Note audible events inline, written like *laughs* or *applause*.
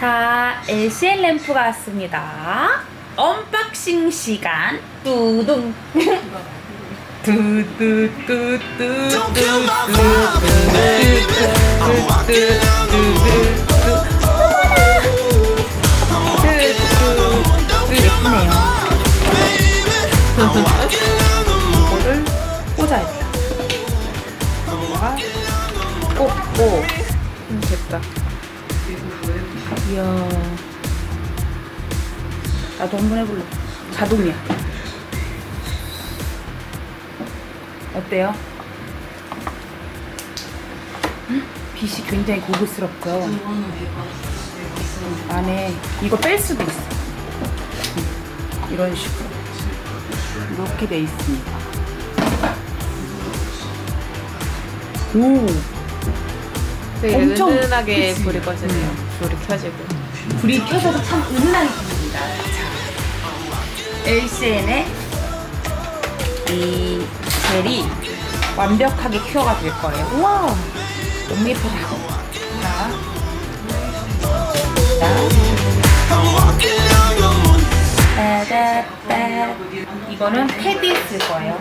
자, LCL 램프가 왔습니다. 언박싱 시간. 뚜둥. *laughs* 됐다. 이야. 나도 한번 해볼래. 자동이야. 어때요? 음, 빛이 굉장히 고급스럽죠? 안에 이거 뺄 수도 있어. 음, 이런 식으로. 이렇게 돼 있습니다. 오! 되게 엄청- 은은하게 그치? 불이 꺼지네요. 음. 불이 켜지고. 불이 켜져서 참 은은하게 보입니다. LCN의 이 젤이 완벽하게 큐어가 될 거예요. 우와! 너무 예쁘다. 자. 자. 따다따. 이거는 패드에 쓸 거예요.